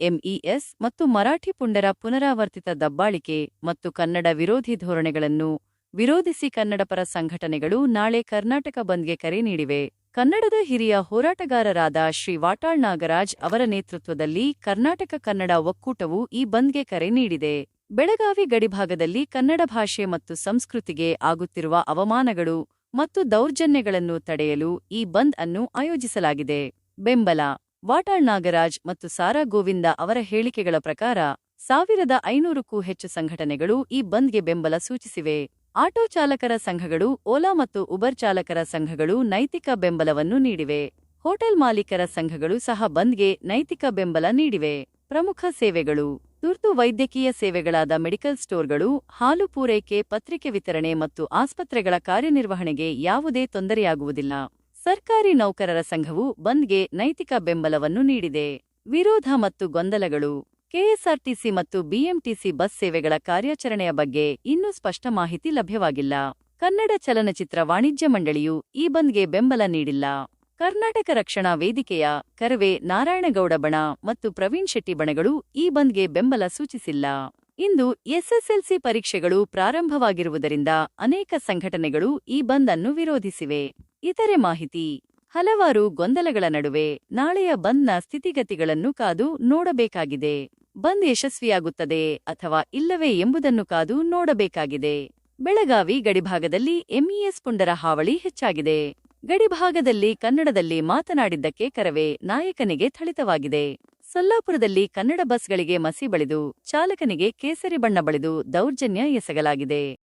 MES ಮತ್ತು ಮರಾಠಿ ಪುಂಡರ ಪುನರಾವರ್ತಿತ ದಬ್ಬಾಳಿಕೆ ಮತ್ತು ಕನ್ನಡ ವಿರೋಧಿ ಧೋರಣೆಗಳನ್ನು ವಿರೋಧಿಸಿ ಕನ್ನಡಪರ ಸಂಘಟನೆಗಳು ನಾಳೆ ಕರ್ನಾಟಕ ಬಂದ್ಗೆ ಕರೆ ನೀಡಿವೆ. ಕನ್ನಡದ ಹಿರಿಯ ಹೋರಾಟಗಾರರಾದ ಶ್ರೀ ವಾಟಾಳ್ ನಾಗರಾಜ್ ಅವರ ನೇತೃತ್ವದಲ್ಲಿ ಕರ್ನಾಟಕ ಕನ್ನಡ ಒಕ್ಕೂಟವು ಈ ಬಂದ್ಗೆ ಕರೆ ನೀಡಿದೆ. ಬೆಳಗಾವಿ ಗಡಿಭಾಗದಲ್ಲಿ ಕನ್ನಡ ಭಾಷೆ ಮತ್ತು ಸಂಸ್ಕೃತಿಗೆ ಆಗುತ್ತಿರುವ ಅವಮಾನಗಳು ಮತ್ತು ದೌರ್ಜನ್ಯಗಳನ್ನು ತಡೆಯಲು ಈ ಬಂದ್ ಅನ್ನು ಆಯೋಜಿಸಲಾಗಿದೆ. ಬೆಂಬಲ ವಾಟಾಳ್ ನಾಗರಾಜ್ ಮತ್ತು ಸಾರಾ ಗೋವಿಂದ ಅವರ ಹೇಳಿಕೆಗಳ ಪ್ರಕಾರ, ಸಾವಿರದ ಐನೂರಕ್ಕೂ ಹೆಚ್ಚು ಸಂಘಟನೆಗಳು ಈ ಬಂದ್ಗೆ ಬೆಂಬಲ ಸೂಚಿಸಿವೆ. ಆಟೋ ಚಾಲಕರ ಸಂಘಗಳು, ಓಲಾ ಮತ್ತು ಉಬರ್ ಚಾಲಕರ ಸಂಘಗಳು ನೈತಿಕ ಬೆಂಬಲವನ್ನು ನೀಡಿವೆ. ಹೋಟೆಲ್ ಮಾಲೀಕರ ಸಂಘಗಳು ಸಹ ಬಂದ್ಗೆ ನೈತಿಕ ಬೆಂಬಲ ನೀಡಿವೆ. ಪ್ರಮುಖ ಸೇವೆಗಳು, ತುರ್ತು ವೈದ್ಯಕೀಯ ಸೇವೆಗಳಾದ ಮೆಡಿಕಲ್ ಸ್ಟೋರ್ಗಳು, ಹಾಲು ಪೂರೈಕೆ, ಪತ್ರಿಕೆ ವಿತರಣೆ ಮತ್ತು ಆಸ್ಪತ್ರೆಗಳ ಕಾರ್ಯನಿರ್ವಹಣೆಗೆ ಯಾವುದೇ ತೊಂದರೆಯಾಗುವುದಿಲ್ಲ. ಸರ್ಕಾರಿ ನೌಕರರ ಸಂಘವು ಬಂದ್ಗೆ ನೈತಿಕ ಬೆಂಬಲವನ್ನು ನೀಡಿದೆ. ವಿರೋಧ ಮತ್ತು ಗೊಂದಲಗಳು. ಕೆಎಸ್ಆರ್ಟಿಸಿ ಮತ್ತು ಬಿಎಂಟಿಸಿ ಬಸ್ ಸೇವೆಗಳ ಕಾರ್ಯಾಚರಣೆಯ ಬಗ್ಗೆ ಇನ್ನೂ ಸ್ಪಷ್ಟ ಮಾಹಿತಿ ಲಭ್ಯವಾಗಿಲ್ಲ. ಕನ್ನಡ ಚಲನಚಿತ್ರ ವಾಣಿಜ್ಯ ಮಂಡಳಿಯು ಈ ಬಂದ್ಗೆ ಬೆಂಬಲ ನೀಡಿಲ್ಲ. ಕರ್ನಾಟಕ ರಕ್ಷಣಾ ವೇದಿಕೆಯ ಕರವೇ ನಾರಾಯಣಗೌಡ ಬಣ ಮತ್ತು ಪ್ರವೀಣ್ ಶೆಟ್ಟಿ ಬಣಗಳು ಈ ಬಂದ್ಗೆ ಬೆಂಬಲ ಸೂಚಿಸಿಲ್ಲ. ಇಂದು ಎಸ್ಎಸ್ಎಲ್ಸಿ ಪರೀಕ್ಷೆಗಳು ಪ್ರಾರಂಭವಾಗಿರುವುದರಿಂದ ಅನೇಕ ಸಂಘಟನೆಗಳು ಈ ಬಂದ್ ಅನ್ನು ವಿರೋಧಿಸಿವೆ. ಇತರೆ ಮಾಹಿತಿ. ಹಲವಾರು ಗೊಂದಲಗಳ ನಡುವೆ ನಾಳೆಯ ಬಂದ್ನ ಸ್ಥಿತಿಗತಿಗಳನ್ನು ಕಾದು ನೋಡಬೇಕಾಗಿದೆ. ಬಂದ್ ಯಶಸ್ವಿಯಾಗುತ್ತದೆ ಅಥವಾ ಇಲ್ಲವೇ ಎಂಬುದನ್ನು ಕಾದು ನೋಡಬೇಕಾಗಿದೆ. ಬೆಳಗಾವಿ ಗಡಿಭಾಗದಲ್ಲಿ ಎಂಇಎಸ್ ಪುಂಡರ ಹಾವಳಿ ಹೆಚ್ಚಾಗಿದೆ. ಗಡಿಭಾಗದಲ್ಲಿ ಕನ್ನಡದಲ್ಲಿ ಮಾತನಾಡಿದ್ದಕ್ಕೆ ಕರವೇ ನಾಯಕನಿಗೆ ಥಳಿತವಾಗಿದೆ. ಸೊಲ್ಲಾಪುರದಲ್ಲಿ ಕನ್ನಡ ಬಸ್ಗಳಿಗೆ ಮಸಿ ಬಳಿದು ಚಾಲಕನಿಗೆ ಕೇಸರಿ ಬಣ್ಣ ಬಳಿದು ದೌರ್ಜನ್ಯ ಎಸಗಲಾಗಿದೆ.